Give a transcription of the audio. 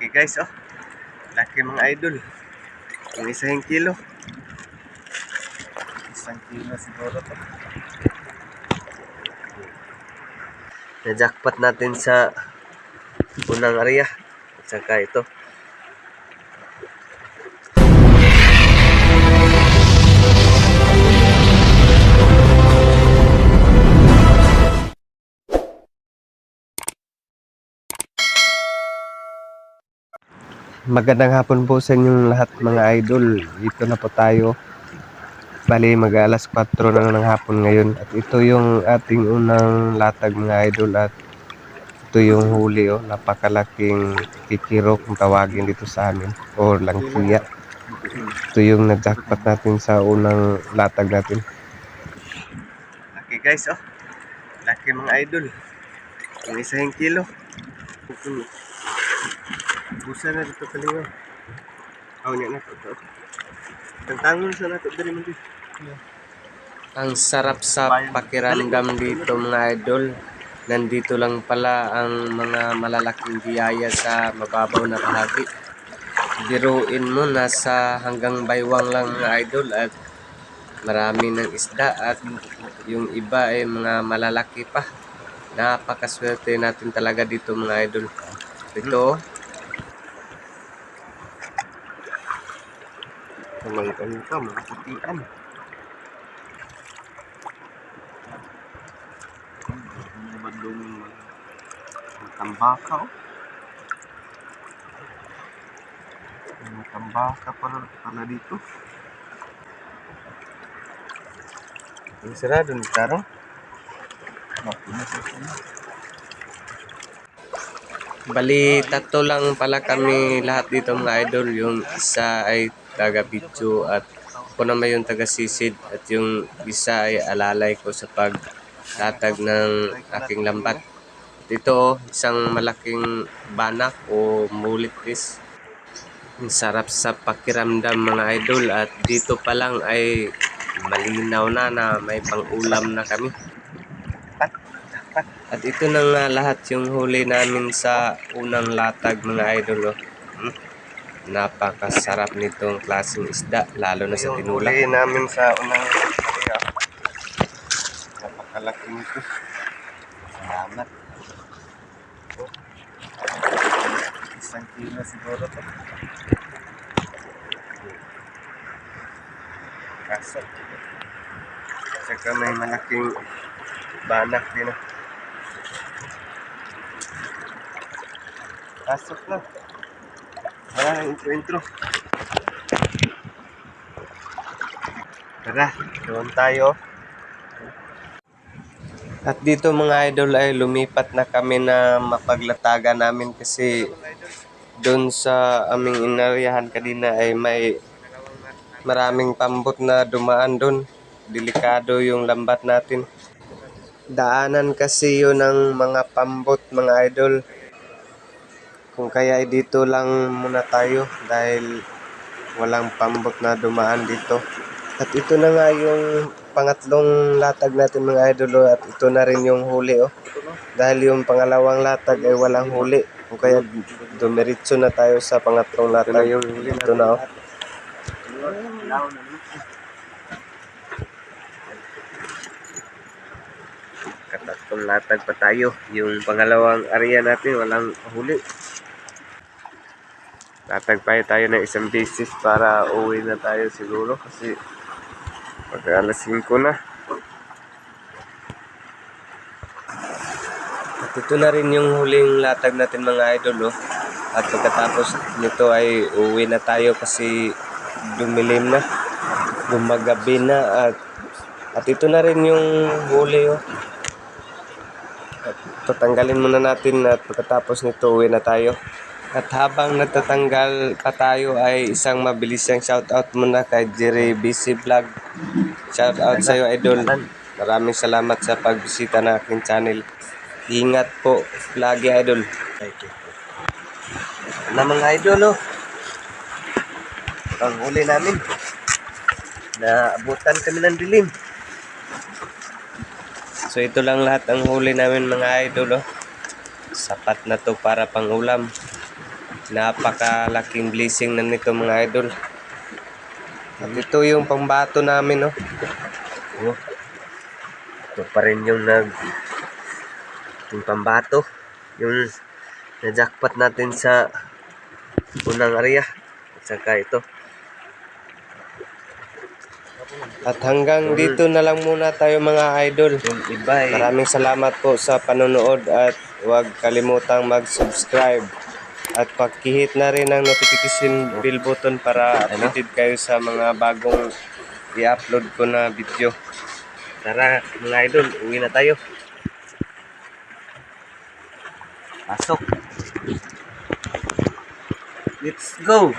Laki guys, oh. Laki mga idol. Yung isang kilo. Isang kilo siguro to. Na-jackpot natin sa unang area. At saka ito. Magandang hapon po sa inyong lahat mga idol. Dito na po tayo. Bali mag alas 4 na ng hapon ngayon. At ito yung ating unang latag mga idol. At ito yung huli oh. Napakalaking kikiro kung tawagin dito sa amin. O langkiya. Ito yung na-jackpot natin sa unang latag natin. Laki guys oh. Laki mga idol. Yung isang kilo. Busa na dito kalingaw. Aw niya na to. to. Tantangon sa nato diri man. Ang sarap sa pakiramdam dito mga idol. Nandito lang pala ang mga malalaking biyaya sa mababaw na bahagi. Biruin mo nasa hanggang baywang lang mga idol at marami ng isda at yung iba ay mga malalaki pa. Napakaswerte natin talaga dito mga idol. Ito, Kamang kan ka, mga putian. Badong mga tambaka oh. Mga tambaka pala, pala dito. Ang sarado ni Taro. Bali, tatlo lang pala kami lahat dito mga idol. Yung isa ay taga Pichu at ako naman yung taga Sisid at yung isa ay alalay ko sa pagtatag ng aking lambat. Dito, isang malaking banak o mulitis. Ang sarap sa pakiramdam mga idol at dito pa lang ay malinaw na na may pang-ulam na kami. At ito na nga lahat yung huli namin sa unang latag mga idol. Oh. Hmm? Napakasarap nitong klaseng isda, lalo na sa tinula. huli namin sa unang area. Napakalaki nito. Salamat. Isang kilo siguro to. Kaso. Saka may malaking banak din. ah. Pasok na. Wala na intro-intro. Tara, doon tayo. At dito mga idol ay lumipat na kami na mapaglatagan namin kasi doon sa aming inaryahan kanina ay may maraming pambot na dumaan doon. Delikado yung lambat natin. Daanan kasi yun ng mga pambot mga idol. Kung kaya ay dito lang muna tayo dahil walang pambot na dumaan dito. At ito na nga yung pangatlong latag natin mga idol oh, at ito na rin yung huli oh. Dahil yung pangalawang latag ay walang huli. Kung kaya dumiritso na tayo sa pangatlong latag. Ito na oh. Katatlong latag pa tayo. Yung pangalawang area natin, walang huli. Latag pa tayo ng isang basis para uwi na tayo siguro kasi pag alas 5 na. At ito na rin yung huling latag natin mga idol oh. At pagkatapos nito ay uwi na tayo kasi dumilim na. Gumagabi na at at ito na rin yung huli oh. At tatanggalin muna natin at pagkatapos nito uwi na tayo. At habang natatanggal pa tayo ay isang mabilisang shoutout muna kay Jerry BC Vlog. Shoutout sa iyo idol. Maraming salamat sa pagbisita ng aking channel. Ingat po lagi idol. Na mga idol, oh. Ang huli namin. Naabutan kami ng dilim. So ito lang lahat ang huli namin mga idol oh. Sapat na to para pang ulam. Napakalaking blessing na nito mga idol. At ito yung pambato namin, no? Oh. Ito pa rin yung nag yung pambato. Yung na-jackpot natin sa unang area. At saka ito. At hanggang dito na lang muna tayo mga idol. Eh. Maraming salamat po sa panonood at huwag kalimutang mag-subscribe at pag-hit na rin ang notification bell button para updated kayo sa mga bagong i-upload ko na video. Tara mga idol, uwi na tayo. Pasok. Let's go.